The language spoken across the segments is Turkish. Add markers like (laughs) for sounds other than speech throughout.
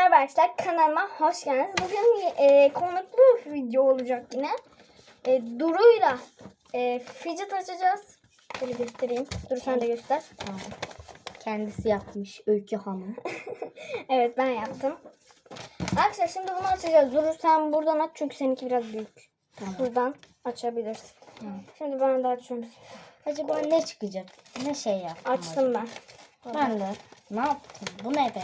merhaba arkadaşlar kanalıma hoş geldiniz. Bugün e, konuklu video olacak yine. E, Duru'yla e, fidget açacağız. Şöyle göstereyim. Duru sen de göster. Tamam. Kendisi yapmış Öykü Hanım. (laughs) Evet ben yaptım. Arkadaşlar şimdi bunu açacağız. Duru sen buradan aç çünkü seninki biraz büyük. Tamam. Buradan açabilirsin. Tamam. Şimdi ben de açıyorum. Acaba ne çıkacak? Ne şey yaptım? Açtım ben. acaba? Ben de. Ne yaptım? Bu ne be?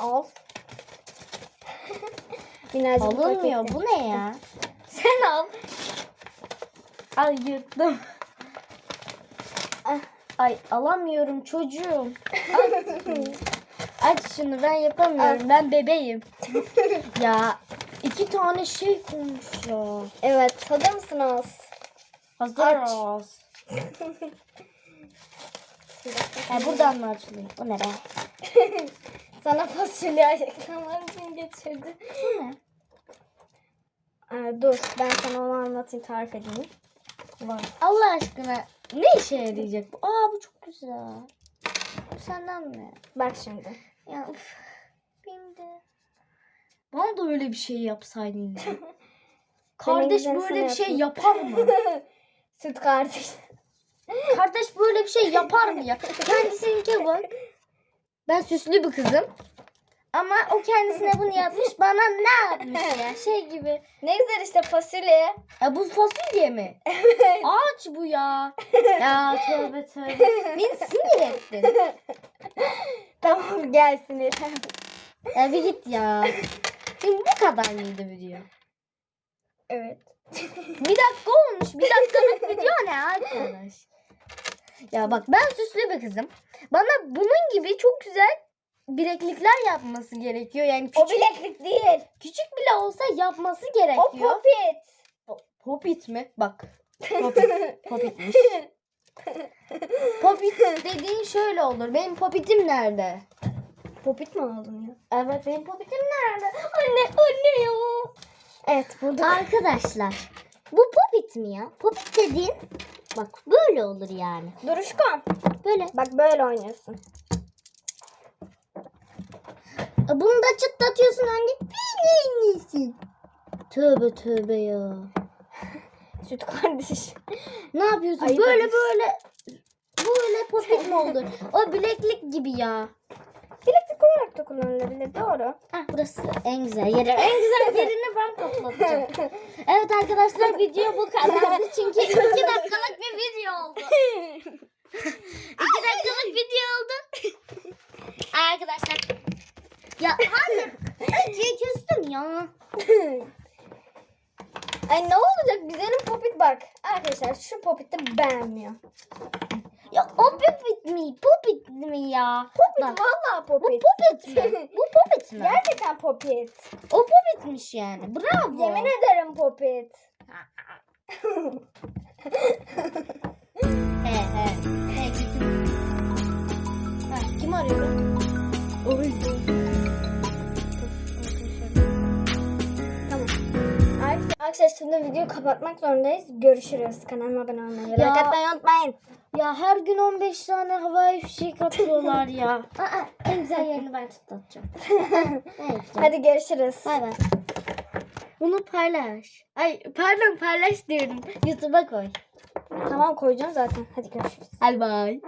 Al. (laughs) Minnacık bir Alınmıyor. Bu ne ya? Sen al. Ay yırttım. Ah. Ay alamıyorum çocuğum. (laughs) Aç. Aç şunu ben yapamıyorum. Ben bebeğim. (laughs) ya iki tane şey koymuş ya. Evet hazır mısınız? Hazırız. Ya buradan mı açılıyor? Bu ne be? Sana fasulye ayaklaman için getirdi. Ne? Ee, dur ben sana onu anlatayım tarif edeyim. Var. Allah aşkına ne işe yarayacak bu? Aa bu çok güzel. Bu senden mi? Bak şimdi. Ya uf. Benim de. Bana da öyle bir şey yapsaydın ya. (laughs) Kardeş böyle bir şey yapar mı? (laughs) Süt kardeş. Kardeş böyle bir şey yapar mı ya? (laughs) Kendisininki bak. Ben süslü bir kızım. Ama o kendisine bunu yapmış. Bana ne yapmış ya? (laughs) Şey gibi. ne güzel işte fasulye. Ya bu fasulye mi? (laughs) Ağaç bu ya. (laughs) Ya tövbe tövbe. Beni sinir ettin. tamam gelsin İrem. Ya bir git ya. Şimdi bu kadar mıydı video? Evet. Bir dakika olmuş. Bir dakikalık video ne arkadaş? Ya bak ben süslü bir kızım. Bana bunun gibi çok güzel bileklikler yapması gerekiyor. Yani O küçük, bileklik değil. küçük bile olsa yapması O gerekiyor. popit. Popit mi? Bak. Popit. (laughs) Popitmiş. Popit dediğin şöyle olur. Benim popitim nerede? popit mi aldın ya? Evet benim popitim nerede? Anne anne ya. Evet burada. Arkadaşlar bu popit mi ya? Popit dediğin bak böyle olur yani. Duruşkan. Böyle. Bak böyle oynuyorsun. Bunu da çıtlatıyorsun anne. Neymişsin? Tövbe tövbe ya. (laughs) Süt kardeş. Ne yapıyorsun? Ayıp böyle böyle böyle popit mi olur? (laughs) O bileklik gibi ya. Olarak da kullanılabilir. Doğru. Ah burası en güzel yeri. En güzel (laughs) yerini ben kaplatacağım. (laughs) Evet arkadaşlar video bu kadardı. (laughs) Çünkü iki dakikalık bir video oldu. İki dakikalık video oldu. Arkadaşlar. Ya anne. Acıyı kestim ya. Ay ne olacak? Bizlerin popit bak. Arkadaşlar şu popit de beğenmiyor. Ya o popit mi? Popit mi ya? Popit Bak, vallahi bu popit. popit mi? (laughs) Bu popit mi? Gerçekten popit. O popitmiş yani. Bravo. Yemin ederim popit. He he. He gittim. Ha, kim arıyor? Oy. Arkadaşlar şimdi videoyu kapatmak zorundayız. Görüşürüz. Kanalıma abone olmayı, like Ya. atmayı unutmayın. Ya her gün 15 tane havai fişek atıyorlar ya. (laughs) Aa, en güzel yerini ben (laughs) evet. Hadi görüşürüz. Bay bay. Bunu paylaş. Ay pardon paylaş diyorum. YouTube'a koy. Tamam koyacağım zaten. Hadi görüşürüz. Hadi bay.